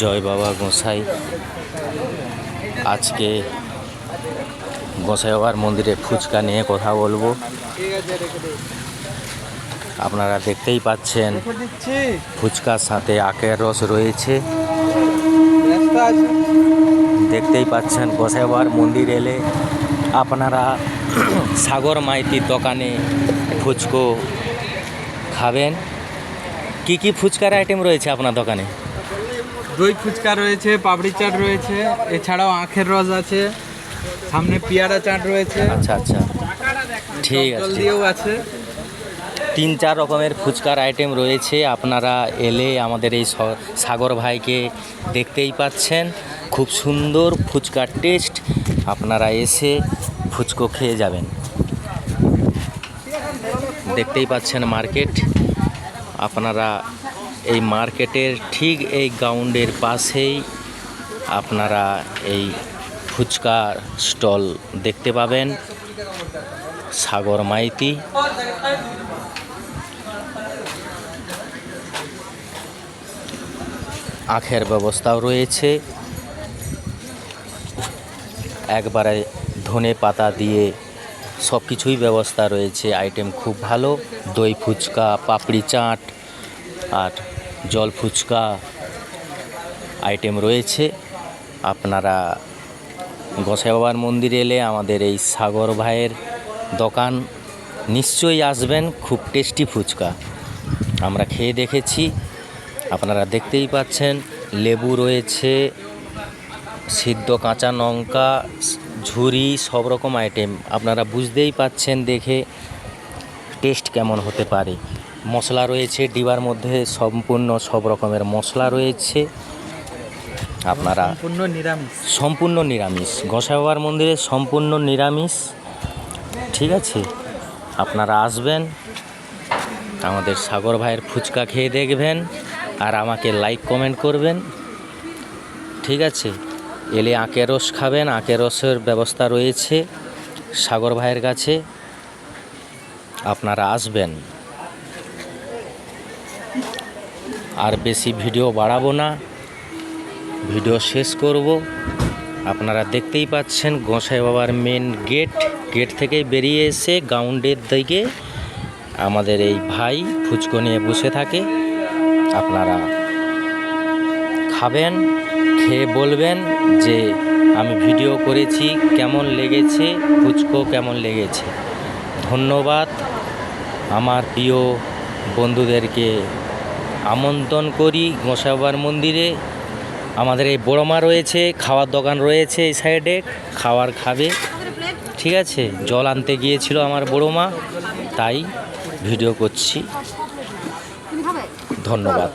জয় বাবা গোসাই। আজকে গোসাই বাবার মন্দিরে ফুচকা নিয়ে কথা বলব। আপনারা দেখতেই পাচ্ছেন ফুচকার সাথে আখের রস রয়েছে। দেখতেই পাচ্ছেন, গোসাই বাবার মন্দির এলে আপনারা সাগর মাইতির দোকানে ফুচকো খাবেন। কি কি ফুচকার আইটেম রয়েছে আপনার দোকানে? দই ফুচকা রয়েছে পাপড়ি চাট রয়েছে এছাড়াও আখের রস আছে সামনে পেয়ারা চাট রয়েছে। আচ্ছা আচ্ছা। ঠিক আছে দিয়েও আছে। তিন চার রকমের ফুচকার আইটেম রয়েছে আপনারা এলে আমাদের এই সাগর ভাইকে দেখতেই পাচ্ছেন। খুব সুন্দর ফুচকার টেস্ট আপনারা এসে ফুচকো খেয়ে যাবেন। দেখতেই পাচ্ছেন মার্কেট আপনারা এই মার্কেটের ঠিক এই গ্রাউন্ডের পাশেই আপনারা এই ফুচকার স্টল দেখতে পাবেন। সাগর মাইতি। আখের ব্যবস্থাও রয়েছে। একবারে ধনে পাতা দিয়ে সব কিছুই ব্যবস্থা রয়েছে। আইটেম খুব ভালো। দই ফুচকা, পাপড়ি চাট, আর জল ফুচকা আইটেম রয়েছে। আপনারা গোসাই বাবার মন্দিরে এলে আমাদের এই সাগর ভাইয়ের দোকান নিশ্চয়ই আসবেন, খুব টেস্টি ফুচকা। আমরা খেয়ে দেখেছি, আপনারা দেখতেই পাচ্ছেন, লেবু রয়েছে, সিদ্ধ কাঁচা লঙ্কা, ঝুরি, সব রকম আইটেম আপনারা বুঝতেই পাচ্ছেন দেখে টেস্ট কেমন হতে পারে? মশলা রয়েছে ডিবার মধ্যে সম্পূর্ণ সব রকমের মশলা রয়েছে। আপনারা সম্পূর্ণ নিরামিষ। সম্পূর্ণ নিরামিষ। গোসাই বাবার মন্দিরে সম্পূর্ণ নিরামিষ। ঠিক আছে? আপনারা আসবেন আমাদের সাগর ভাইয়ের ফুচকা খেয়ে দেখবেন আর আমাকে লাইক কমেন্ট করবেন। ঠিক আছে? এলে আখের রস খাবেন আঁকের রসের ব্যবস্থা রয়েছে সাগর ভাইয়ের কাছে। আপনারা আসবেন। আর বেশি ভিডিও বাড়াবো না। ভিডিও শেষ করব। আপনারা দেখতেই পাচ্ছেন গোসাই বাবার মেন গেট গেট থেকে বেরিয়ে এসে গ্রাউন্ডের দিকে আমাদের এই ভাই ফুচকো নিয়ে বসে থাকে। আপনারা খাবেন, খেয়ে বলবেন যে আমি ভিডিও করেছি, কেমন লেগেছে, ফুচকো কেমন লেগেছে। ধন্যবাদ। আমার প্রিয় বন্ধুদেরকে আমন্ত্রণ করি গোসাইবার মন্দিরে। আমাদের এই বড় মা রয়েছে, খাওয়ার দোকান রয়েছে এই সাইডে খাওয়ার খাবে। ঠিক আছে, জল আনতে গিয়েছিল আমার বড় মা, তাই ভিডিও করছি। ধন্যবাদ।